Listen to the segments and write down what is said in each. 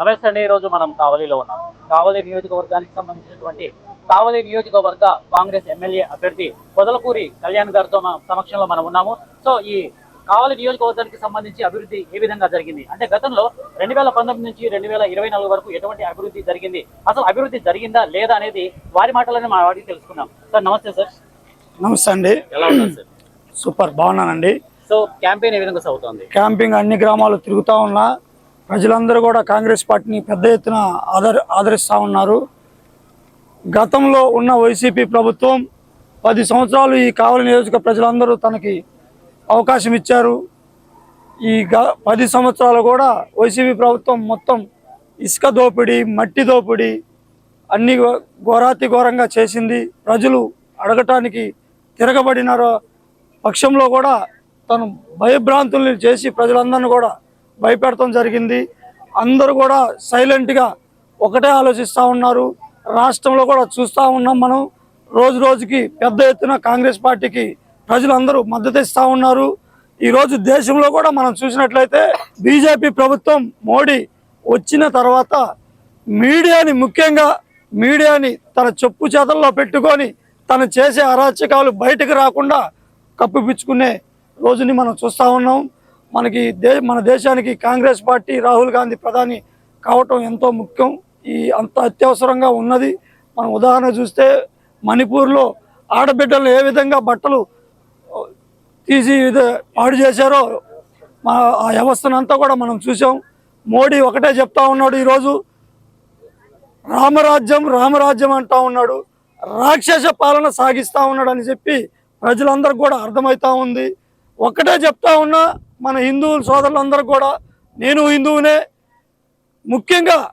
నమస్తే అండి ఈ రోజు మనం కావలిలో ఉన్నాం. కావలి నియోజకవర్గానికి సంబంధించినటువంటి కావలి నియోజకవర్గ కాంగ్రెస్ ఎమ్మెల్యే అభ్యర్థి పొదలకూరి కళ్యాణ్ గారితో మన సమక్షంలో మనం ఉన్నాము. సో ఈ కావలి నియోజకవర్గానికి సంబంధించి అభివృద్ధి ఏ విధంగా జరిగింది? అంటే గతంలో రెండు వేల పంతొమ్మిది నుంచి రెండు వేల ఇరవై నాలుగు వరకు ఎటువంటి అభివృద్ధి జరిగింది? అసలు అభివృద్ధి జరిగిందా లేదా అనేది వారి మాటలోనే మా వాడికి తెలుసుకుందాం. సార్ నమస్తే సార్. నమస్తే అండి. ఎలా ఉన్నారు సార్? సూపర్ బాగున్నానండి. సో క్యాంపెయిన్ ఏ విధంగా సాగుతోంది? క్యాంపింగ్ అన్ని గ్రామాలు తిరుగుతూ ఉన్నా ప్రజలందరూ కూడా కాంగ్రెస్ పార్టీని పెద్ద ఎత్తున ఆదర ఆదరిస్తూ ఉన్నారు. గతంలో ఉన్న వైసీపీ ప్రభుత్వం పది సంవత్సరాలు ఈ కావలి నియోజక ప్రజలందరూ తనకి అవకాశం ఇచ్చారు. ఈ గ పది సంవత్సరాలు కూడా వైసీపీ ప్రభుత్వం మొత్తం ఇసుక దోపిడీ మట్టి దోపిడీ అన్ని ఘోరాతి ఘోరంగా చేసింది. ప్రజలు అడగటానికి తిరగబడిన రో- పక్షంలో కూడా తను భయభ్రాంతుల్ని చేసి ప్రజలందరినీ కూడా భయపెడతాం జరిగింది. అందరూ కూడా సైలెంట్గా ఒకటే ఆలోచిస్తూ ఉన్నారు. రాష్ట్రంలో కూడా చూస్తూ ఉన్నాం మనం. రోజు రోజుకి పెద్ద ఎత్తున కాంగ్రెస్ పార్టీకి ప్రజలందరూ మద్దతు ఇస్తూ ఉన్నారు. ఈరోజు దేశంలో కూడా మనం చూసినట్లయితే బీజేపీ ప్రభుత్వం మోడీ వచ్చిన తర్వాత మీడియాని ముఖ్యంగా మీడియాని తన చెప్పు చేతల్లో పెట్టుకొని తను చేసే అరాచకాలు బయటకు రాకుండా కప్పిపుచ్చుకునే రోజుని మనం చూస్తూ ఉన్నాం. మనకి దే మన దేశానికి కాంగ్రెస్ పార్టీ రాహుల్ గాంధీ ప్రధాని కావటం ఎంతో ముఖ్యం. ఈ అంత అత్యవసరంగా ఉన్నది. మనం ఉదాహరణ చూస్తే మణిపూర్లో ఆడబిడ్డలు ఏ విధంగా బట్టలు తీసి ఇది పాడు చేశారో మా ఆ వ్యవస్థను అంతా కూడా మనం చూసాం మోడీ ఒకటే చెప్తా ఉన్నాడు ఈరోజు. రామరాజ్యం రామరాజ్యం అంటా ఉన్నాడు. రాక్షస పాలన సాగిస్తూ ఉన్నాడు అని చెప్పి ప్రజలందరికీ కూడా అర్థమవుతా ఉంది. ఒక్కటే చెప్తా ఉన్నా మన హిందూ సోదరులందరూ కూడా నేను హిందువునే. ముఖ్యంగా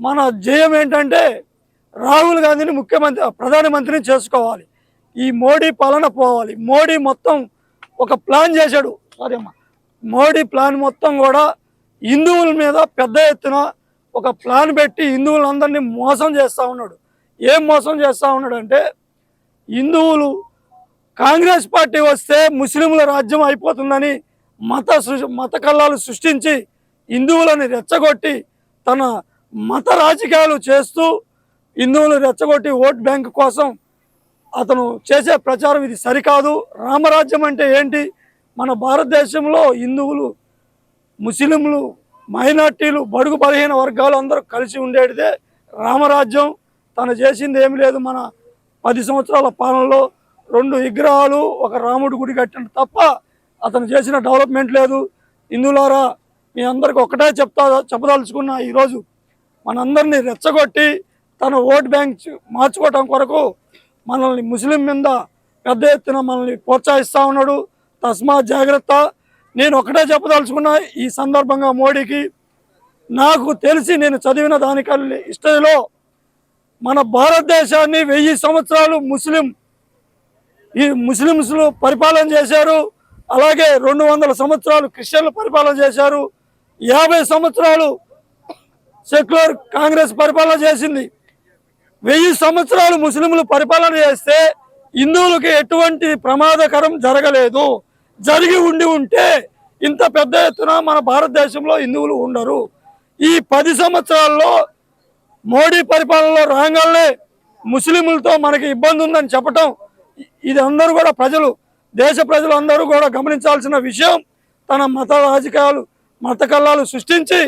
మన జయం ఏంటంటే రాహుల్ గాంధీని ముఖ్యమంత్రి ప్రధానమంత్రిని చేసుకోవాలి. ఈ మోడీ పాలన పోవాలి. మోడీ మొత్తం ఒక ప్లాన్ చేశాడు. సారీ అమ్మా. మోడీ ప్లాన్ మొత్తం కూడా హిందువుల మీద పెద్ద ఎత్తున ఒక ప్లాన్ పెట్టి హిందువులందరినీ మోసం చేస్తూ ఉన్నాడు. ఏం మోసం చేస్తూ ఉన్నాడు అంటే హిందువులు కాంగ్రెస్ పార్టీ వస్తే ముస్లింల రాజ్యం అయిపోతుందని మత మత కల్లాలు సృష్టించి హిందువులను రెచ్చగొట్టి తన మత రాజకీయాలు చేస్తూ హిందువులు రెచ్చగొట్టి ఓట్ బ్యాంక్ కోసం అతను చేసే ప్రచారం ఇది సరికాదు. రామరాజ్యం అంటే ఏంటి? మన భారతదేశంలో హిందువులు ముస్లింలు మైనార్టీలు బడుగు బలహీన వర్గాలు అందరూ కలిసి ఉండేటిదే రామరాజ్యం. తను చేసింది ఏమి లేదు మన పది సంవత్సరాల పాలనలో. రెండు విగ్రహాలు ఒక రాముడి గుడి కట్టిన తప్ప అతను చేసిన డెవలప్మెంట్ లేదు. హిందువులారా మీ అందరికి ఒకటే చెప్తా చెప్పదలుచుకున్న ఈరోజు మనందరినీ రెచ్చగొట్టి తన ఓట్ బ్యాంక్ మార్చుకోవటం కొరకు మనల్ని ముస్లిం మీద పెద్ద ఎత్తున మనల్ని ప్రోత్సహిస్తూ ఉన్నాడు. తస్మా జాగ్రత్త. నేను ఒకటే చెప్పదలుచుకున్నా ఈ సందర్భంగా మోడీకి నాకు తెలిసి నేను చదివిన దానికల్లి హిస్టరీలో మన భారతదేశాన్ని వెయ్యి సంవత్సరాలు ముస్లిం ఈ ముస్లిమ్స్లు పరిపాలన చేశారు. అలాగే రెండు వందల సంవత్సరాలు క్రిస్టియన్లు పరిపాలన చేశారు. యాభై సంవత్సరాలు సెక్యులర్ కాంగ్రెస్ పరిపాలన చేసింది. వెయ్యి సంవత్సరాలు ముస్లింలు పరిపాలన చేస్తే హిందువులకి ఎటువంటి ప్రమాదకరం జరగలేదు. జరిగి ఉండి ఉంటే ఇంత పెద్ద ఎత్తున మన భారతదేశంలో హిందువులు ఉండరు. ఈ పది సంవత్సరాల్లో మోడీ పరిపాలనలో రాగానే ముస్లింలతో మనకి ఇబ్బంది ఉందని చెప్పటం ఇది అందరూ కూడా ప్రజలు దేశ ప్రజలు అందరూ కూడా గమనించాల్సిన విషయం తన మత రాజకీయాలు మత కల్లాలు సృష్టించి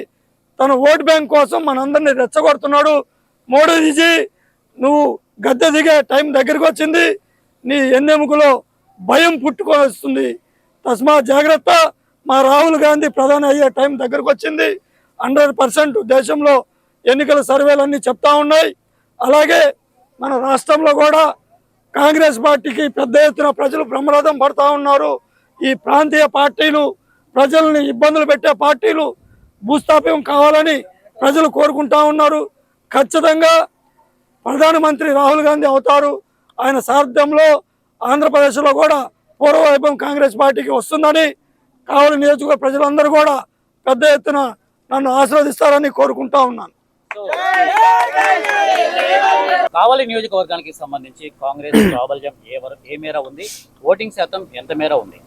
తన ఓటు బ్యాంక్ కోసం మనందరినీ రెచ్చగొడుతున్నాడు. మోడీజీ నువ్వు గద్దె దిగే టైం దగ్గరికి వచ్చింది. నీ ఎన్నెముకలో భయం పుట్టుకొని వస్తుంది తస్మా జాగ్రత్త మా రాహుల్ గాంధీ ప్రధాని అయ్యే టైం దగ్గరకు వచ్చింది. హండ్రెడ్ పర్సెంట్ దేశంలో ఎన్నికల సర్వేలన్నీ చెప్తా ఉన్నాయి. అలాగే మన రాష్ట్రంలో కూడా కాంగ్రెస్ పార్టీకి పెద్ద ఎత్తున ప్రజలు బ్రహ్మరథం పడతా ఉన్నారు. ఈ ప్రాంతీయ పార్టీలు ప్రజల్ని ఇబ్బందులు పెట్టే పార్టీలు భూస్థాప్యం కావాలని ప్రజలు కోరుకుంటా ఉన్నారు. ఖచ్చితంగా ప్రధానమంత్రి రాహుల్ గాంధీ అవుతారు. ఆయన సారథ్యంలో ఆంధ్రప్రదేశ్లో కూడా పూర్వవైభవం కాంగ్రెస్ పార్టీకి వస్తుందని కావలి నియోజకవర్గ ప్రజలందరూ కూడా పెద్ద ఎత్తున నన్ను ఆశీర్వదిస్తారని కోరుకుంటా ఉన్నాను. కావలి నియోజకవర్గానికి సంబంధించి కాంగ్రెస్ ప్రాబల్యం ఏ వరకు ఏ మేర ఉంది? ఓటింగ్ శాతం ఎంత మేర ఉంది?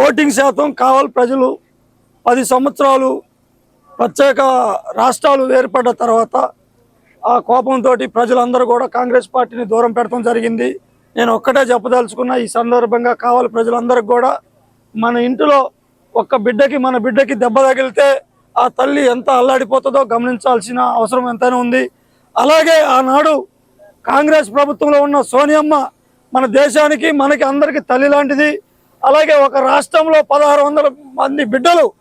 ఓటింగ్ శాతం కావాలి ప్రజలు పది సంవత్సరాలు ప్రత్యేక రాష్ట్రాలు ఏర్పడ్డ తర్వాత ఆ కోపంతో ప్రజలందరూ కూడా కాంగ్రెస్ పార్టీని దూరం పెట్టడం జరిగింది. నేను ఒక్కటే చెప్పదలుచుకున్న ఈ సందర్భంగా కావాలి ప్రజలందరికీ కూడా మన ఇంటిలో ఒక్క బిడ్డకి మన బిడ్డకి దెబ్బ తగిలితే ఆ తల్లి ఎంత అల్లాడిపోతుందో గమనించాల్సిన అవసరం ఎంతైనా ఉంది. అలాగే ఆనాడు కాంగ్రెస్ ప్రభుత్వంలో ఉన్న సోనియమ్మ మన దేశానికి మనకి అందరికీ తల్లి లాంటిది. అలాగే ఒక రాష్ట్రంలో పదహారు వందల మంది బిడ్డలు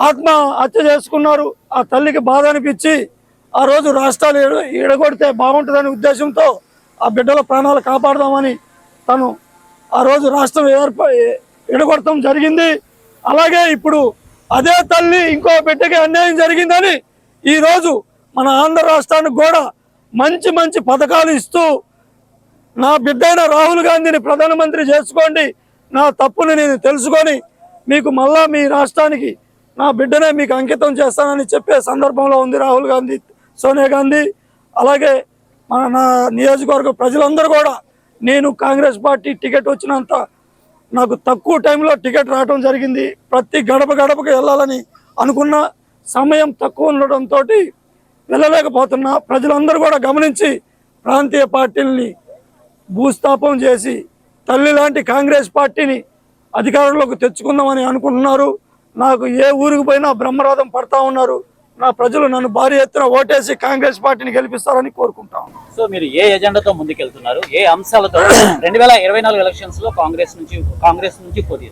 ఆత్మ హత్య చేసుకున్నారు. ఆ తల్లికి బాధ అనిపించి ఆ రోజు రాష్ట్రాలు ఎడ- ఎడగొడితే బాగుంటుందనే ఉద్దేశంతో ఆ బిడ్డల ప్రాణాలు కాపాడదామని తను ఆ రోజు రాష్ట్రం ఏర్ప ఎడగొడటం జరిగింది. అలాగే ఇప్పుడు అదే తల్లి ఇంకో బిడ్డకి అన్యాయం జరిగిందని ఈరోజు మన ఆంధ్ర రాష్ట్రానికి కూడా మంచి మంచి పథకాలు ఇస్తూ నా బిడ్డైన రాహుల్ గాంధీని ప్రధానమంత్రి చేసుకోండి. నా తప్పుని నేను తెలుసుకొని మీకు మళ్ళా మీ రాష్ట్రానికి నా బిడ్డనే మీకు అంకితం చేస్తానని చెప్పే సందర్భంలో ఉంది రాహుల్ గాంధీ సోనియా గాంధీ. అలాగే మన నా నియోజకవర్గ ప్రజలందరూ కూడా నేను కాంగ్రెస్ పార్టీ టికెట్ వచ్చినంత నాకు తక్కువ టైంలో టికెట్ రావడం జరిగింది. ప్రతి గడప గడపకు వెళ్ళాలని అనుకున్న సమయం తక్కువ ఉండడంతో వెళ్ళలేకపోతున్నా. ప్రజలందరూ కూడా గమనించి ప్రాంతీయ పార్టీలని భూస్థాపం చేసి తల్లి లాంటి కాంగ్రెస్ పార్టీని అధికారంలోకి తెచ్చుకుందామని అనుకుంటున్నారు. నాకు ఏ ఊరికి పోయినా బ్రహ్మరథం పడతా ఉన్నారు. నా ప్రజలు నన్ను భారీ ఎత్తున ఓటేసి కాంగ్రెస్ పార్టీని గెలిపిస్తారని కోరుకుంటాను సో మీరు ఏ ఎజెండాతో ముందుకెళ్తున్నారు? ఏ అంశాలతో? రెండు వేల ఇరవై నాలుగు ఎలక్షన్స్లో కాంగ్రెస్ నుంచి కాంగ్రెస్ నుంచి పోటీ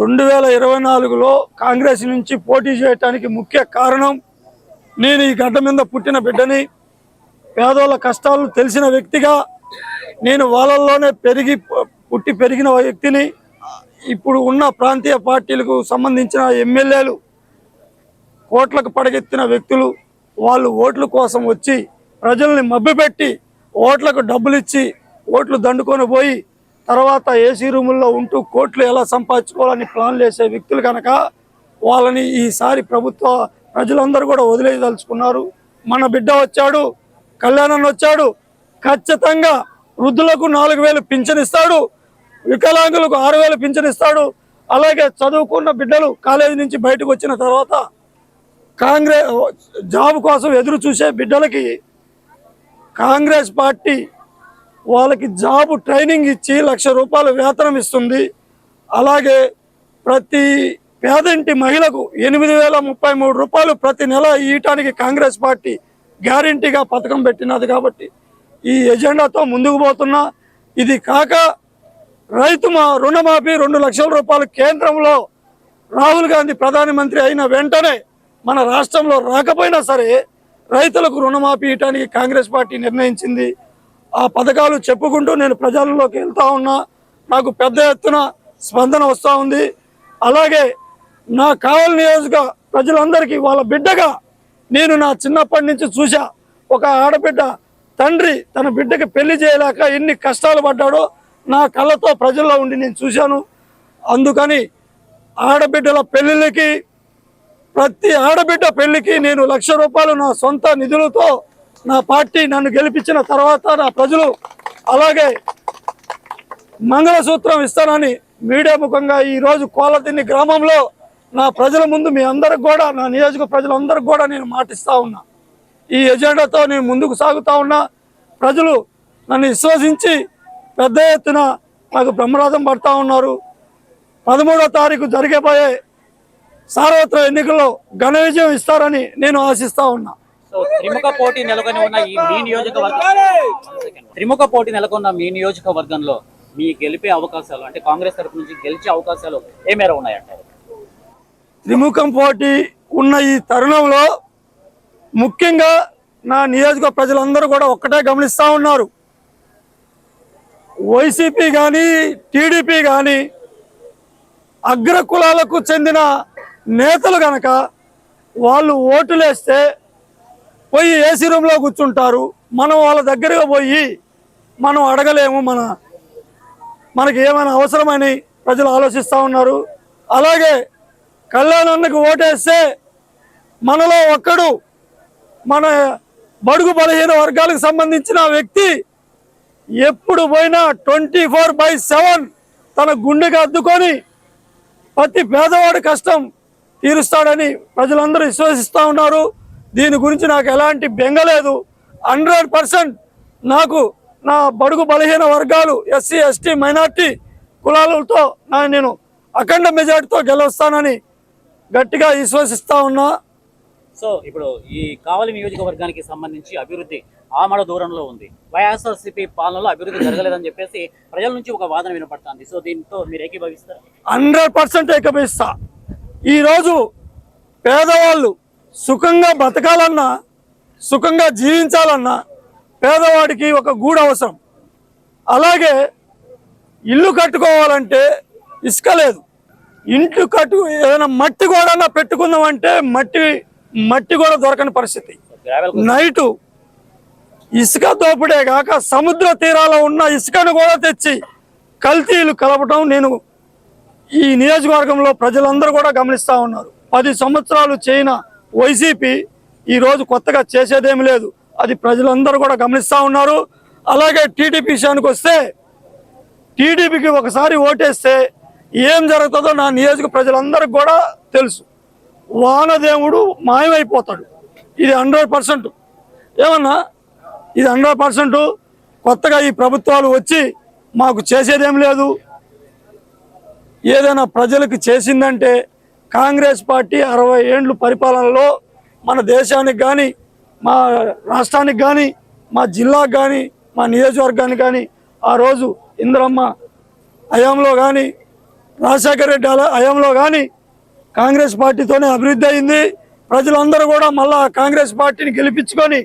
రెండు వేల ఇరవై నాలుగులో కాంగ్రెస్ నుంచి పోటీ చేయడానికి ముఖ్య కారణం నేను ఈ గడ్డ మీద పుట్టిన బిడ్డని పేదోళ్ళ కష్టాలు తెలిసిన వ్యక్తిగా నేను వాళ్ళల్లోనే పెరిగి పుట్టి పెరిగిన వ్యక్తిని ఇప్పుడు ఉన్న ప్రాంతీయ పార్టీలకు సంబంధించిన ఎమ్మెల్యేలు కోట్లకు పడగెత్తిన వ్యక్తులు వాళ్ళు ఓట్ల కోసం వచ్చి ప్రజల్ని మభ్యపెట్టి ఓట్లకు డబ్బులు ఇచ్చి ఓట్లు దండుకొని పోయి తర్వాత ఏసీ రూముల్లో ఉంటూ కోట్లు ఎలా సంపాదించుకోవాలని ప్లాన్లు వేసే వ్యక్తులు కనుక వాళ్ళని ఈసారి ప్రభుత్వ ప్రజలందరూ కూడా వదిలేయదలుచుకున్నారు. మన బిడ్డ వచ్చాడు కళ్యాణం వచ్చాడు ఖచ్చితంగా వృద్ధులకు నాలుగు వేలు పింఛన్ ఇస్తాడు వికలాంగులకు ఆరు వేలు పింఛన్ ఇస్తాడు. అలాగే చదువుకున్న బిడ్డలు కాలేజీ నుంచి బయటకు వచ్చిన తర్వాత కాంగ్రెస్ జాబ్ కోసం ఎదురు చూసే బిడ్డలకి కాంగ్రెస్ పార్టీ వాళ్ళకి జాబ్ ట్రైనింగ్ ఇచ్చి లక్ష రూపాయల వేతనం ఇస్తుంది. అలాగే ప్రతి పేదంటి మహిళకు ఎనిమిది వేల ముప్పై మూడు రూపాయలు ప్రతి నెల ఇయటానికి కాంగ్రెస్ పార్టీ గ్యారంటీగా పథకం పెట్టినది కాబట్టి ఈ ఎజెండాతో ముందుకు పోతున్నా. ఇది కాక రైతు మా రుణమాఫీ రెండు లక్షల రూపాయలు కేంద్రంలో రాహుల్ గాంధీ ప్రధానమంత్రి అయిన వెంటనే మన రాష్ట్రంలో రాకపోయినా సరే రైతులకు రుణమాఫీ ఇవ్వడానికి కాంగ్రెస్ పార్టీ నిర్ణయించింది. ఆ పథకాలు చెప్పుకుంటూ నేను ప్రజల్లోకి వెళ్తా ఉన్నా. నాకు పెద్ద ఎత్తున స్పందన వస్తూ ఉంది. అలాగే నా కావలి నియోజక ప్రజలందరికీ వాళ్ళ బిడ్డగా నేను నా చిన్నప్పటి నుంచి చూసా ఒక ఆడబిడ్డ తండ్రి తన బిడ్డకి పెళ్ళి చేయలేక ఎన్ని కష్టాలు పడ్డాడో నా కళ్ళతో ప్రజల్లో ఉండి నేను చూశాను. అందుకని ఆడబిడ్డల పెళ్ళిళ్ళకి ప్రతి ఆడబిడ్డ పెళ్ళికి నేను లక్ష రూపాయలు నా సొంత నిధులతో నా పార్టీ నన్ను గెలిపించిన తర్వాత నా ప్రజలు అలాగే మంగళసూత్రం ఇస్తానని మీడియా ముఖంగా ఈరోజు కోలతిన్ని గ్రామంలో నా ప్రజల ముందు మీ అందరికి కూడా నా నియోజక ప్రజలందరికి కూడా నేను మాటిస్తా ఉన్నా. ఈ ఎజెండాతో నేను ముందుకు సాగుతా ఉన్నా. ప్రజలు నన్ను విశ్వసించి పెద్ద ఎత్తున నాకు బ్రహ్మరథం పడతా ఉన్నారు. పదమూడో తారీఖు జరిగేపోయే సార్వత్రిక ఎన్నికల్లో ఘన విజయం ఇస్తారని నేను ఆశిస్తా ఉన్నా. త్రిముఖ పోటీ నెలకొని ఉన్న ఈ మీ నియోజకవర్గం త్రిముఖ పోటీ నెలకొన్న మీ నియోజకవర్గంలో మీ గెలిపే అవకాశాలు అంటే కాంగ్రెస్ తరపు నుంచి గెలిచే అవకాశాలు ఏ మేర ఉన్నాయంటారు? త్రిముఖం పోటీ ఉన్న ఈ తరుణంలో ముఖ్యంగా నా నియోజక ప్రజలందరూ కూడా ఒక్కటే గమనిస్తూ ఉన్నారు. వైసీపీ కానీ టీడీపీ కానీ అగ్ర కులాలకు చెందిన నేతలు గనక వాళ్ళు ఓటులేస్తే పోయి ఏసీ రూమ్లో కూర్చుంటారు. మనం వాళ్ళ దగ్గరకు పోయి మనం అడగలేము మన మనకి ఏమైనా అవసరమని ప్రజలు ఆలోచిస్తూ ఉన్నారు. అలాగే కళ్యాణన్నకు ఓటేస్తే మనలో ఒక్కడు మన బడుగు బలహీన వర్గాలకు సంబంధించిన వ్యక్తి ఎప్పుడు పోయినా ట్వంటీ ఫోర్ బై సెవెన్ తన గుండెకి అద్దుకొని ప్రతి పేదవాడి కష్టం తీరుస్తాడని ప్రజలందరూ విశ్వసిస్తూ ఉన్నారు. దీని గురించి నాకు ఎలాంటి బెంగ లేదు. హండ్రెడ్ పర్సెంట్ నాకు నా బడుగు బలహీన వర్గాలు ఎస్సీ ఎస్టీ మైనార్టీ కులాలతో నా నేను అఖండ మెజార్టీతో గెలుస్తానని గట్టిగా విశ్వసిస్తా ఉన్నా. సో ఇప్పుడు ఈ కావలి నియోజకవర్గానికి సంబంధించి అభివృద్ధి ఆమడ దూరంలో ఉంది. వైఎస్ఆర్సీపీ పాలనలో అభివృద్ధి జరగలేదని చెప్పేసి ప్రజల నుంచి ఒక వాదన వినపడుతుంది. సో దీంతో మీరు ఏకీభవిస్తారు? హండ్రెడ్ పర్సెంట్ ఏకపిస్తా ఈరోజు పేదవాళ్ళు సుఖంగా బతకాలన్నా సుఖంగా జీవించాలన్నా పేదవాడికి ఒక గూడు అవసరం. అలాగే ఇల్లు కట్టుకోవాలంటే ఇసుక లేదు. ఇంట్లు కట్టు ఏదైనా మట్టి కూడా పెట్టుకుందామంటే మట్టి మట్టి కూడా దొరకని పరిస్థితి. నైటు ఇసుక దోపిడే కాక సముద్ర తీరాల ఉన్న ఇసుకను కూడా తెచ్చి కల్తీలు కలపటం నేను ఈ నియోజకవర్గంలో ప్రజలందరూ కూడా గమనిస్తూ ఉన్నారు. పది సంవత్సరాలు చైనా వైసీపీ ఈరోజు కొత్తగా చేసేదేమి లేదు. అది ప్రజలందరూ కూడా గమనిస్తూ ఉన్నారు. అలాగే టీడీపీ విషయానికి వస్తే టీడీపీకి ఒకసారి ఓటేస్తే ఏం జరుగుతుందో నా నియోజక ప్రజలందరికీ కూడా తెలుసు. వానదేవుడు మాయమైపోతాడు. ఇది హండ్రెడ్ పర్సెంట్. ఏమన్నా? ఇది హండ్రెడ్ పర్సెంట్. కొత్తగా ఈ ప్రభుత్వాలు వచ్చి మాకు చేసేదేం లేదు. ఏదైనా ప్రజలకు చేసిందంటే కాంగ్రెస్ పార్టీ అరవై ఏండ్లు పరిపాలనలో మన దేశానికి కానీ మా రాష్ట్రానికి కానీ మా జిల్లాకు కానీ మా నియోజకవర్గానికి కానీ ఆ రోజు ఇంద్రమ్మ హయాంలో కానీ రాజశేఖర రెడ్డి హయాంలో కానీ కాంగ్రెస్ పార్టీతోనే అభివృద్ధి అయింది. ప్రజలందరూ కూడా మళ్ళా కాంగ్రెస్ పార్టీని గెలిపించుకొని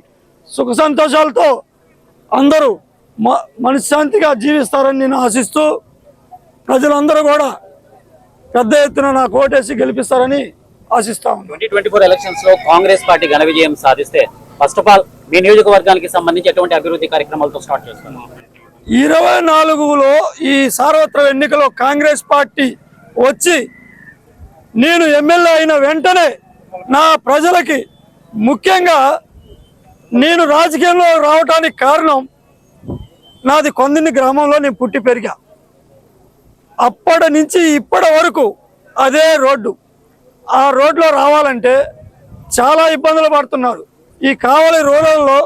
సుఖ సంతోషాలతో అందరూ మ మనశ్శాంతిగా జీవిస్తారని నేను ఆశిస్తూ ప్రజలందరూ కూడా పెద్ద ఎత్తున నాకు ఓటేసి గెలిపిస్తారని ఆశిస్తా ట్వంటీ ట్వంటీ ఫోర్ ఎలక్షన్స్లో కాంగ్రెస్ పార్టీ ఘన విజయం సాధిస్తే ఫస్ట్ ఆఫ్ ఆల్ మీ నియోజకవర్గానికి సంబంధించి ఎటువంటి అభివృద్ధి కార్యక్రమాలతో స్టార్ట్ చేస్తున్నాం ఇరవై నాలుగులో ఈ సార్వత్రిక ఎన్నికలో కాంగ్రెస్ పార్టీ వచ్చి నేను ఎమ్మెల్యే అయిన వెంటనే నా ప్రజలకి ముఖ్యంగా నేను రాజకీయంలో రావడానికి కారణం నాది కొందిని గ్రామంలో నేను పుట్టి పెరిగా. అప్పటి నుంచి ఇప్పటి వరకు అదే రోడ్డు. ఆ రోడ్లో రావాలంటే చాలా ఇబ్బందులు పడుతున్నారు. ఈ కావలి రూరల్లో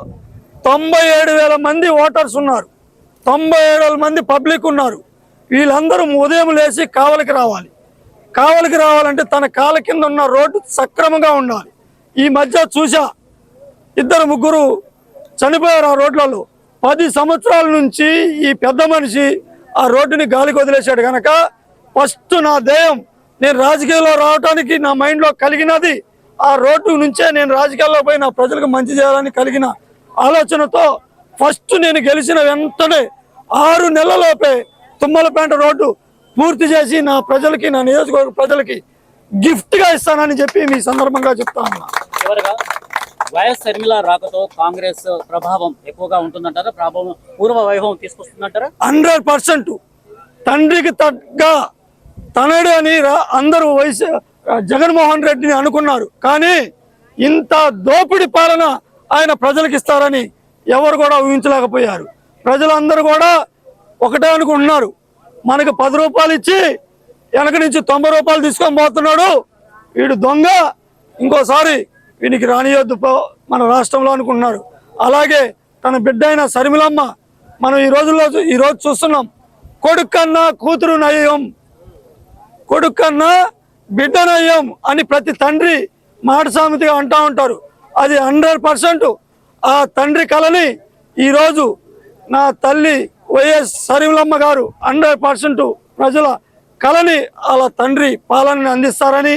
తొంభై ఏడు వేల మంది ఓటర్స్ ఉన్నారు. తొంభై ఏడు వేల మంది పబ్లిక్ ఉన్నారు. వీళ్ళందరూ ఉదయం లేచి కావలికి రావాలి. కావలికి రావాలంటే తన కాళ్ళ కింద ఉన్న రోడ్డు సక్రమంగా ఉండాలి. ఈ మధ్య చూసా ఇద్దరు ముగ్గురు చనిపోయారు ఆ రోడ్లలో. పది సంవత్సరాల నుంచి ఈ పెద్ద మనిషి ఆ రోడ్డుని గాలికి వదిలేశాడు కనుక ఫస్ట్ నా ధ్యేయం నేను రాజకీయాల్లో రావడానికి నా మైండ్లో కలిగినది ఆ రోడ్డు నుంచే నేను రాజకీయాల్లో పోయి నా ప్రజలకు మంచి చేయాలని కలిగిన ఆలోచనతో ఫస్ట్ నేను గెలిచిన వెంటనే ఆరు నెలలలోపే తుమ్మలపేంట రోడ్డు పూర్తి చేసి నా ప్రజలకి నా నియోజకవర్గ ప్రజలకి గిఫ్ట్గా ఇస్తానని చెప్పి మీ సందర్భంగా చెప్తా ఉన్నా. వైఎస్ షర్మిల రాకతో కాంగ్రెస్ ప్రభావం ఎక్కువగా ఉంటుందంటారా? ప్రభావం పూర్వ వైభవం తీసుకొస్తుందంటారా? Hundred percent. తండ్రికి తగ్గ తనడు అని రా- అందరూ వయసు జగన్మోహన్ రెడ్డిని అనుకున్నారు. కానీ ఇంత దోపిడి పాలన ఆయన ప్రజలకు ఇస్తారని ఎవరు కూడా ఊహించలేకపోయారు. ప్రజలందరూ కూడా ఒకటే అనుకుంటున్నారు. మనకు పది రూపాయలు ఇచ్చి వెనక నుంచి తొంభై రూపాయలు తీసుకొని పోతున్నాడు. వీడు దొంగ. ఇంకోసారి వీనికి రానియొద్దు మన రాష్ట్రంలో అనుకుంటున్నాడు అలాగే తన బిడ్డ అయిన సరిమిలమ్మ మనం ఈ రోజుల్లో ఈరోజు చూస్తున్నాం. కొడుకు కన్నా కూతురు నయం. కొడుకు కన్నా బిడ్డ నయం అని ప్రతి తండ్రి మాట సామెతగా అంటూ ఉంటారు. అది హండ్రెడ్ పర్సెంట్. ఆ తండ్రి కళని ఈరోజు నా తల్లి వైఎస్ సరిమిలమ్మ గారు హండ్రెడ్ పర్సెంటు ప్రజల కళని వాళ్ళ తండ్రి పాలనని అందిస్తారని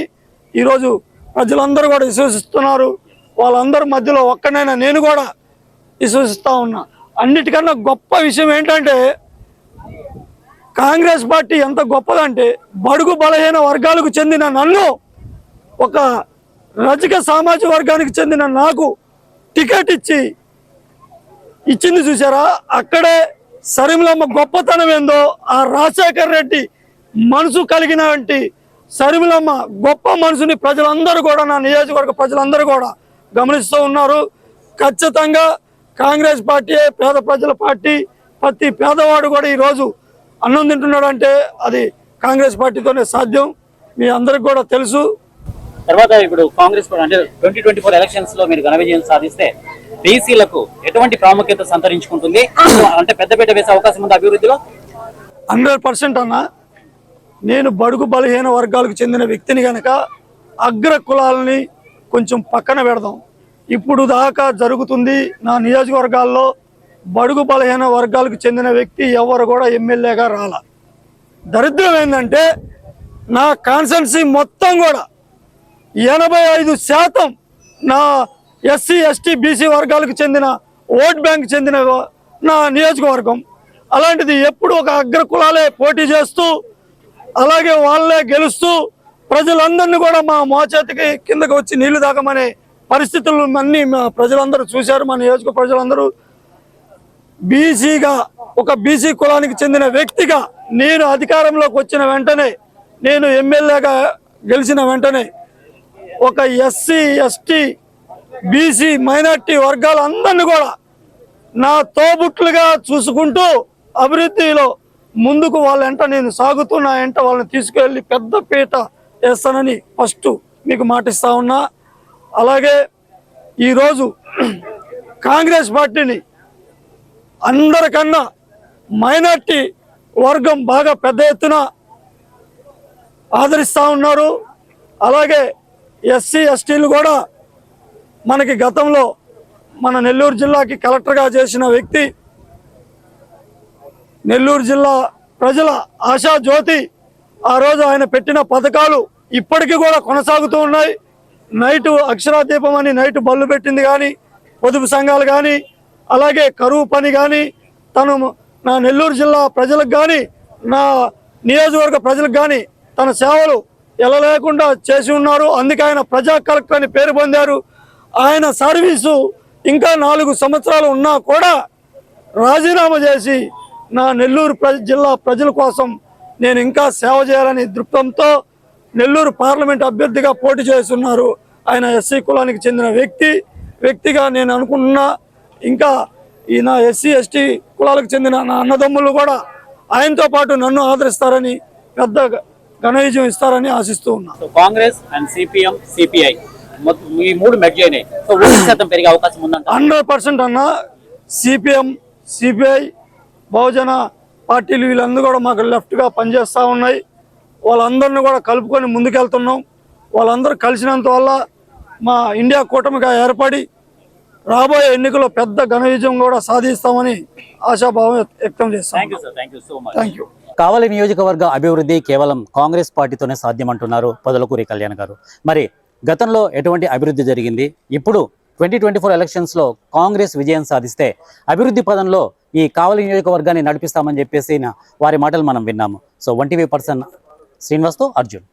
ఈరోజు ప్రజలందరూ కూడా విశ్వసిస్తున్నారు. వాళ్ళందరి మధ్యలో ఒక్కనైనా నేను కూడా విశ్వసిస్తూ ఉన్నా. అన్నిటికన్నా గొప్ప విషయం ఏంటంటే కాంగ్రెస్ పార్టీ ఎంత గొప్పదంటే బడుగు బలహీన వర్గాలకు చెందిన నన్ను ఒక రజక సామాజిక వర్గానికి చెందిన నాకు టికెట్ ఇచ్చి ఇచ్చింది చూసారా అక్కడే సరిమలమ్మ గొప్పతనం ఏందో ఆ రాజశేఖర్ రెడ్డి మనసు కలిగినటువంటి సరిమిలమ్మ గొప్ప మనసుని ప్రజలందరూ కూడా నా నియోజకవర్గ ప్రజలందరూ కూడా గమనిస్తూ ఉన్నారు. ఖచ్చితంగా కాంగ్రెస్ పార్టీ పేద ప్రజల పార్టీ ప్రతి పేదవాడు కూడా ఈరోజు అన్నం తింటున్నాడు అంటే అది కాంగ్రెస్ పార్టీతోనే సాధ్యం. మీ అందరికి కూడా తెలుసు. తర్వాత ఇప్పుడు కాంగ్రెస్ అంటే ట్వంటీ ట్వంటీ ఫోర్ ఎలక్షన్స్లో మీరు ఘన విజయం సాధిస్తే బీసీలకు ఎటువంటి ప్రాముఖ్యత సంతరించుకుంటుంది? అంటే పెద్దపీట వేసే అవకాశం ఉంది అభివృద్ధిలో? హండ్రెడ్ పర్సెంట్ అన్న. నేను బడుగు బలహీన వర్గాలకు చెందిన వ్యక్తిని గనక అగ్ర కులాలని కొంచెం పక్కన పెడదాం. ఇప్పుడు దాకా జరుగుతుంది నా నియోజకవర్గాల్లో బడుగు బలహీన వర్గాలకు చెందిన వ్యక్తి ఎవరు కూడా ఎమ్మెల్యేగా రాల. దరిద్రం ఏంటంటే నా కాన్సెన్సీ మొత్తం కూడా ఎనభై ఐదు శాతం నా ఎస్సీ ఎస్టీ బీసీ వర్గాలకు చెందిన ఓట్ బ్యాంక్ చెందిన నా నియోజకవర్గం. అలాంటిది ఎప్పుడు ఒక అగ్ర కులాలే పోటీ చేస్తూ అలాగే వాళ్ళే గెలుస్తూ ప్రజలందరినీ కూడా మా మోచేతికి కిందకు వచ్చి నీళ్ళు తాగమనే పరిస్థితులు అన్ని మా ప్రజలందరూ చూశారు. మా నియోజక ప్రజలందరూ బీసీగా ఒక బీసీ కులానికి చెందిన వ్యక్తిగా నేను అధికారంలోకి వచ్చిన వెంటనే నేను ఎమ్మెల్యేగా గెలిచిన వెంటనే ఒక ఎస్సీ ఎస్టీ బీసీ మైనార్టీ వర్గాలందరినీ కూడా నా తోబుట్లుగా చూసుకుంటూ అభివృద్ధిలో ముందుకు వాళ్ళ వెంట నేను సాగుతూ నా వెంట వాళ్ళని తీసుకెళ్ళి పెద్ద పీట వేస్తానని ఫస్ట్ మీకు మాటిస్తా ఉన్నా. అలాగే ఈరోజు కాంగ్రెస్ పార్టీని అందరికన్నా మైనార్టీ వర్గం బాగా పెద్ద ఎత్తున ఆదరిస్తూ ఉన్నారు. అలాగే ఎస్సీ ఎస్టీలు కూడా మనకి గతంలో మన నెల్లూరు జిల్లాకి కలెక్టర్గా చేసిన వ్యక్తి నెల్లూరు జిల్లా ప్రజల ఆశా జ్యోతి ఆ రోజు ఆయన పెట్టిన పథకాలు ఇప్పటికీ కూడా కొనసాగుతూ ఉన్నాయి. నైటు అక్షరాదీపం అని నైటు బళ్ళు పెట్టింది కానీ పొదుపు సంఘాలు కానీ అలాగే కరువు పని కానీ తను నా నెల్లూరు జిల్లా ప్రజలకు కానీ నా నియోజకవర్గ ప్రజలకు కానీ తన సేవలు ఎలా లేకుండా చేసి ఉన్నారు. అందుకే ఆయన ప్రజా కలెక్టర్ అని పేరు పొందారు. ఆయన సర్వీసు ఇంకా నాలుగు సంవత్సరాలు ఉన్నా కూడా రాజీనామా చేసి నా నెల్లూరు ప్ర జిల్లా ప్రజల కోసం నేను ఇంకా సేవ చేయాలని దృక్పథంతో నెల్లూరు పార్లమెంట్ అభ్యర్థిగా పోటీ చేస్తున్నారు ఆయన ఎస్సీ కులానికి చెందిన వ్యక్తి. వ్యక్తిగా నేను అనుకుంటున్నా ఇంకా ఈ నా ఎస్సీ ఎస్టీ కులాలకు చెందిన నా అన్నదమ్ములు కూడా ఆయనతో పాటు నన్ను ఆదరిస్తారని పెద్ద ఘన విజయం ఇస్తారని ఆశిస్తూ ఉన్నా. కాంగ్రెస్ అండ్ సిపిఎం సిపిఐ ఈ మూడు మెర్జ్ అయినాయి. సో ఓటు శాతం పెరిగే అవకాశం ఉందంట హండ్రెడ్ పర్సెంట్ అన్న సిపిఎం సిపిఐ బహుజన పార్టీలు వీళ్ళందరూ కూడా మాకు లెఫ్ట్గా పనిచేస్తూ ఉన్నాయి. వాళ్ళందరినీ కూడా కలుపుకొని ముందుకెళ్తున్నాం. వాళ్ళందరూ కలిసినంత వల్ల మా ఇండియా కూటమిగా ఏర్పడి రాబోయే ఎన్నికల్లో పెద్ద ఘన విజయం కూడా సాధిస్తామని ఆశాభావం వ్యక్తం చేస్తాం. థ్యాంక్ యూ కావలి నియోజకవర్గ అభివృద్ధి కేవలం కాంగ్రెస్ పార్టీతోనే సాధ్యమంటున్నారు పొదలకూరి కళ్యాణ్ గారు. మరి గతంలో ఎటువంటి అభివృద్ధి జరిగింది? ఇప్పుడు ట్వంటీ ట్వంటీ ఫోర్ ఎలక్షన్స్లో కాంగ్రెస్ విజయం సాధిస్తే అభివృద్ధి పదంలో ఈ కావలి నియోజకవర్గాన్ని నడిపిస్తామని చెప్పేసి వారి మాటలు మనం విన్నాము. సో వన్ టీవీ పర్సన్ శ్రీనివాస్తో అర్జున్.